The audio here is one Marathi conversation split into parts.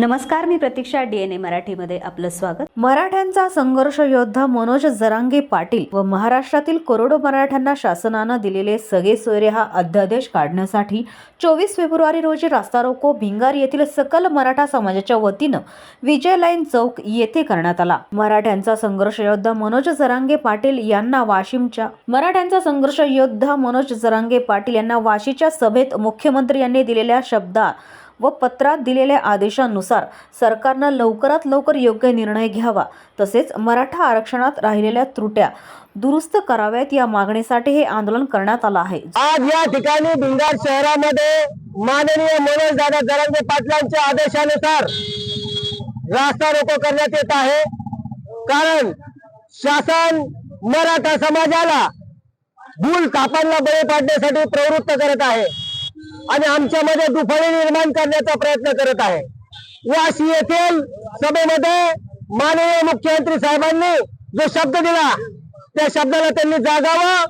नमस्कार मी प्रतीक्षा डीएनए मराठीमध्ये आपलं स्वागत. मराठ्यांचा संघर्ष योद्धा मनोज जरांगे पाटील व महाराष्ट्रातील करोडो मराठ्यांना शासनानं दिलेले सगळे सोयरे हा अध्यादेश काढण्यासाठी चोवीस फेब्रुवारी रोजी रास्ता रोको भिंगार येथील सकल मराठा समाजाच्या वतीनं विजय लाईन चौक येथे करण्यात आला. मराठ्यांचा संघर्ष योद्धा मनोज जरांगे पाटील यांना वाशिमच्या मराठ्यांचा संघर्ष योद्धा मनोज जरांगे पाटील यांना वाशीच्या सभेत मुख्यमंत्री यांनी दिलेल्या शब्दा व पत्रात दिलेल्या आदेशानुसार सरकारनं लवकरात लवकर योग्य निर्णय घ्यावा. तसेच मराठा आरक्षणात राहिलेल्या त्रुट्या दुरुस्त कराव्यात या मागणीसाठी हे आंदोलन करण्यात आलं आहे. आज या ठिकाणी भिंगार शहरामध्ये माननीय मनोज दादा जरांगे पाटलांच्या आदेशानुसार रास्ता रोको करण्यात येत आहे. कारण शासन मराठा समाजाला भूल कापांना बळी पाडण्यासाठी प्रवृत्त करत आहे. आणि आमच्यामध्ये दुफळे निर्माण करण्याचा प्रयत्न करत आहे. वाशी येथील सभेमध्ये माननीय मुख्यमंत्री साहेबांनी जो शब्द दिला त्या शब्दाला त्यांनी जागावं.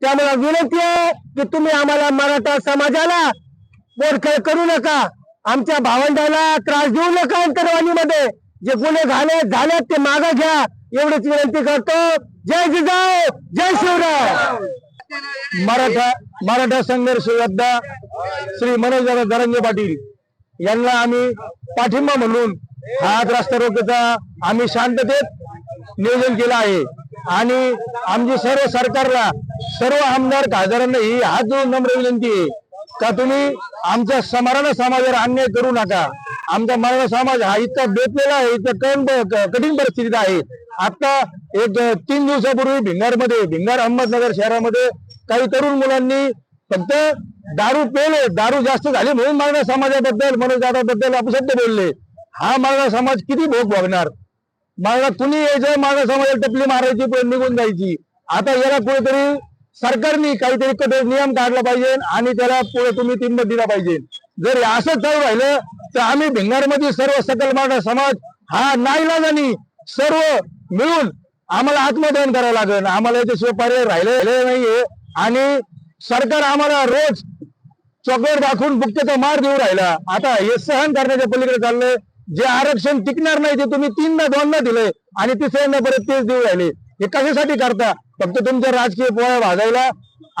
त्यामुळे विनंती आहे की तुम्ही आम्हाला मराठा समाजाला बोरखेळ करू नका. आमच्या भावंडाला त्रास देऊ नका अंतरवाणीमध्ये जे गुन्हे घाले झालेत ते मागं घ्या. एवढीच विनंती करतो. जय जिजाऊ जय शिवराय. मराठा मराठा संघर्ष योद्धा श्री मनोज दरंगे पाटील यांना आम्ही पाठिंबा म्हणून हा आज रस्ता रोकोचा आम्ही शांततेत नियोजन केलं आहे. आणि आमची सर्व सरकारला सर्व आमदार खासदारांना ही हात जोडून नम्र विनंती आहे का तुम्ही आमच्या मराठा समाजावर अन्याय करू नका. आमचा मराठा समाज हा इतका बेतलेला आहे इतका कठीण कठीण परिस्थितीत आहे. आता एक तीन दिवसापूर्वी भिंगारमध्ये भिंगार अहमदनगर शहरामध्ये काही तरुण मुलांनी फक्त दारू पेले दारू जास्त झाली म्हणून मराठा समाजाबद्दल मनोज अपसत्य अपशब्द बोलले. हा मराठा समाज किती भोग भोगणार मला कुणी यायचं? माझ्या समाजाला टपली मारायची पण निघून जायची. आता याला कुठेतरी सरकारने काहीतरी कठोर नियम काढला पाहिजे आणि त्याला पुढे तुम्ही किंमत दिला पाहिजे. जर असं चालू राहिलं तर आम्ही भिंगारमध्ये सर्व सकल मराठा समाज हा नाईलाजानी सर्व मिळून आम्हाला आत्मदहन करावं लागेल. आम्हाला याच्याशिवाय पर्याय राहिले नाहीये. आणि सरकार आम्हाला रोज चॉकलेट दाखवून बुक्केचा मार देऊ राहिला. आता हे सहन करण्याच्या पलीकडे चाललंय. जे आरक्षण टिकणार नाही ते तुम्ही तीनदा दोनदा दिले आणि तिसऱ्यांदा परत तेच देऊ राहिले. हे कशासाठी करता? फक्त तुमच्या राजकीय पोळ्या भाजायला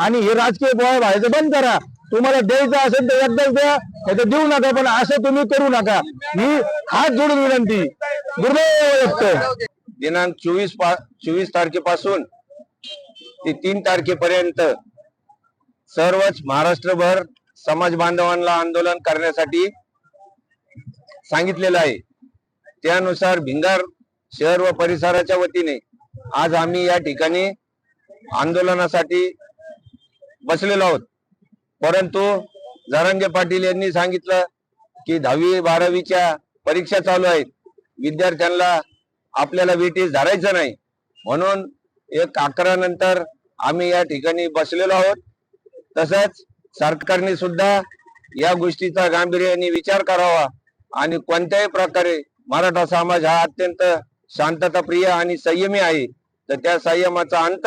आणि हे राजकीय पोळ्या भाजायचं बंद करा. तुम्हाला द्यायचं असेल तर एकदाच द्या नाही तर देऊ नका पण असं तुम्ही करू नका. ही हात जोडून विनंती. गुरुदेव दिनांक चोवीस पा चोवीस तारखेपासून ते तीन तारखेपर्यंत सर्वच महाराष्ट्रभर समाज बांधवांना आंदोलन करण्यासाठी सांगितलेलं आहे. त्यानुसार भिंगार शहर व परिसराच्या वतीने आज आम्ही या ठिकाणी आंदोलनासाठी बसलेलो आहोत. परंतु जरांगे पाटील यांनी सांगितलं की दहावी बारावीच्या परीक्षा चालू आहेत. विद्यार्थ्यांना आपल्याला वेटीस धरायचं नाही. म्हणून एक अकरा नंतर आम्ही या ठिकाणी बसलेलो आहोत. तसंच सरकारने सुद्धा या गोष्टीचा गांभीर्याने विचार करावा आणि कोणत्याही प्रकारे मराठा समाज हा अत्यंत शांतताप्रिय आणि संयमी आहे. तर त्या संयमाचा अंत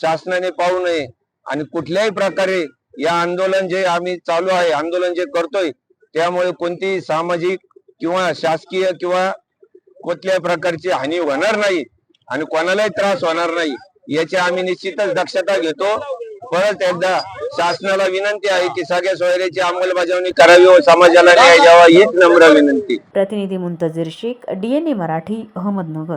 शासनाने पाहू नये आणि कुठल्याही प्रकारे या आंदोलन जे आम्ही चालू आहे आंदोलन जे करतोय त्यामुळे कोणतीही सामाजिक किंवा शासकीय किंवा कुठल्याही प्रकारची हानी होणार नाही आणि कोणालाही त्रास होणार नाही. याची आम्ही निश्चितच दक्षता घेतो. परत एकदा शासनाला विनंती आहे की सगळ्या सोयऱ्याची अंमलबजावणी करावी व समाजाला न्याय द्यावा हीच नम्र विनंती. प्रतिनिधी मुंतजीर शेख डीएनए मराठी अहमदनगर.